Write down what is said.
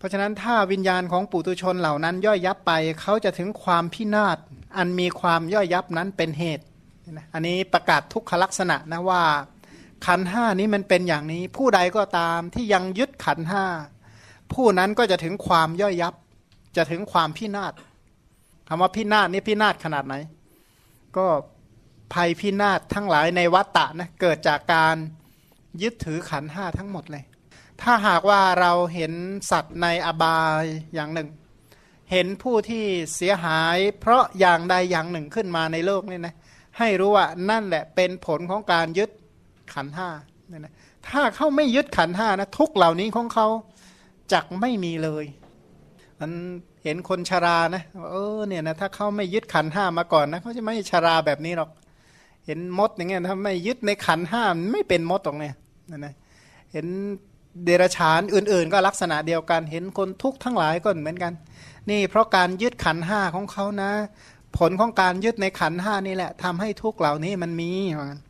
เพราะฉะนั้นถ้าวิญญาณของปุตุชนเหล่านั้น ย่อยยับไปเขาจะถึงความพินาศอันมีความย่อยยับนั้นเป็นเหตุอันนี้ประกาศทุกขลักษณะนะว่าขันห้านี้มันเป็นอย่างนี้ ผู้ใดก็ตามที่ยังยึดขันห้าผู้นั้นก็จะถึงความย่อยยับ จะถึงความพินาศคำว่าพินาศนี่พินาศขนาดไหน ก็ภัยพินาศทั้งหลายในวัฏฏะนะเกิดจากการยึดถือขันห้าทั้งหมดเลย ถ้าหากว่าเราเห็นสัตว์ในอบายอย่างหนึ่ง เห็นผู้ที่เสียหายเพราะอย่างใดอย่างหนึ่งขึ้นมาในโลกนี่นะให้รู้ว่านั่นแหละเป็นผลของการยึดขันห้าเนี่ยนะถ้าเขาไม่ยึดขันห้านะทุกเหล่านี้ของเขาจักไม่มีเลยมันเห็นคนชรานะเออเนี่ยนะถ้าเขาไม่ยึดขันห้ามาก่อนนะเขาจะไม่ชราแบบนี้หรอก เห็นมดอย่างเงี้ยถ้าไม่ยึดในขันห้ามันไม่เป็นมดหรอกเนี่ยนะนะเห็น เดรฉานอื่นๆ ก็ลักษณะเดียวกันเห็นคนทุกข์ทั้งหลายก็เหมือนกัน นี่เพราะการยึดขันห้าของเขานะ ผลของการยึดในขันห้านี่แหละทำให้ทุกข์เหล่านี้มันมีเหมือนกัน